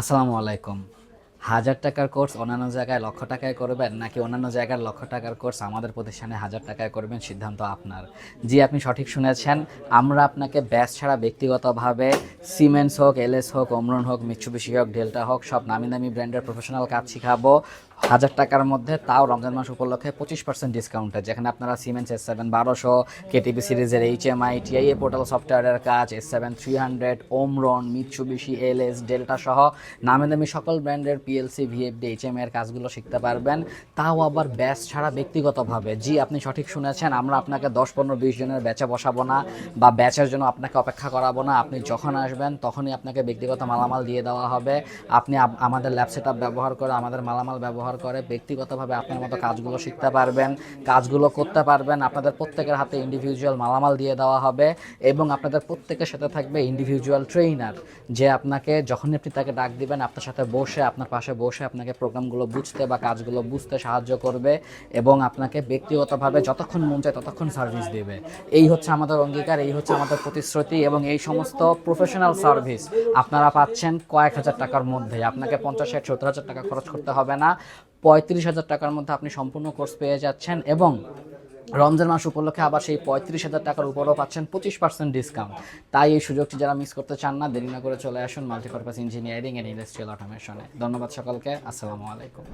আসসালামু আলাইকুম। হাজার টাকার কোর্স অন্যান্য জায়গায় লক্ষ টাকায় করবেন নাকি অন্যান্য জায়গার লক্ষ টাকার কোর্স আমাদের প্রতিষ্ঠানে হাজার টাকায় করবেন? সিদ্ধান্ত আপনার। জি, আপনি সঠিক শুনেছেন। আমরা আপনাকে ব্যাস ছাড়া ব্যক্তিগতভাবে সিমেন্টস হোক এলএস হোক অমরন হোক মিচ্ছুবিশি হোক ডেল্টা হোক, সব নামি দামি ব্র্যান্ডের প্রফেশনাল কাজ শিখাবো। হাজার টাকার মধ্যে তাও রমজান মাস উপলক্ষে পঁচিশ পার্সেন্ট ডিসকাউন্টে যেখানে আপনারা সিমেন্টস এস সেভেন বারোশো কেটিভি সিরিজের H M I TIA portal সফটওয়্যারের কাজ S seven three hundred Omron Mitsubishi L S Delta সহ নামে দামি সকল ব্র্যান্ডের পিএলসি ভিএফডি এইচ এম এর কাজগুলো শিখতে পারবেন। তাও আবার ব্যাচ ছাড়া ব্যক্তিগতভাবে। জি, আপনি সঠিক শুনেছেন, আমরা আপনাকে দশ, পনেরো, বিশ জনের ব্যাচে বসাবো না বা ব্যাচের জন্য আপনাকে অপেক্ষা করাবো না। আপনি যখন আসবেন, তখনই আপনাকে ব্যক্তিগত মালামাল দিয়ে দেওয়া হবে। আপনি আমাদের ল্যাব সেট ব্যবহার করে আমাদের মালামাল ব্যবহার করে, ব্যক্তিগতভাবে আপনার মতো কাজগুলো শিখতে পারবেন, কাজগুলো করতে পারবেন। আপনাদের প্রত্যেকের হাতে ইন্ডিভিজুয়াল মালামাল দিয়ে দেওয়া হবে এবং আপনাদের প্রত্যেকের সাথে থাকবে ইন্ডিভিজুয়াল ট্রেইনার যে আপনাকে যখনই আপনি তাকে ডাক দিবেন, আপনার সাথে বসে, আপনার পাশে বসে আপনাকে প্রোগ্রামগুলো বুঝতে বা কাজগুলো বুঝতে সাহায্য করবে এবং আপনাকে ব্যক্তিগতভাবে যতক্ষণ মন চায় ততক্ষণ সার্ভিস দেবে। এই হচ্ছে আমাদের অঙ্গীকার, এই হচ্ছে আমাদের প্রতিশ্রুতি এবং এই সমস্ত প্রফেশনাল সার্ভিস আপনারা পাচ্ছেন কয়েক হাজার টাকার মধ্যে। আপনাকে পঞ্চাশ ষাট, সত্তর হাজার টাকা খরচ করতে হবে না। পঁয়ত্রিশ হাজার টাকার মধ্যে আপনি সম্পূর্ণ কোর্স পেয়ে যাচ্ছেন এবং রমজান মাস উপলক্ষে আবার সেই পঁয়ত্রিশ হাজার টাকার উপরও পাচ্ছেন পঁচিশ পার্সেন্ট ডিসকাউন্ট তাই এই সুযোগটি যারা মিস করতে চান না, দেরি না করে চলে আসুন মাল্টিপারপাস ইঞ্জিনিয়ারিং অ্যান্ড ইন্ডাস্ট্রিয়াল অটোমেশনে ধন্যবাদ সকলকে, আসসালামু আলাইকুম।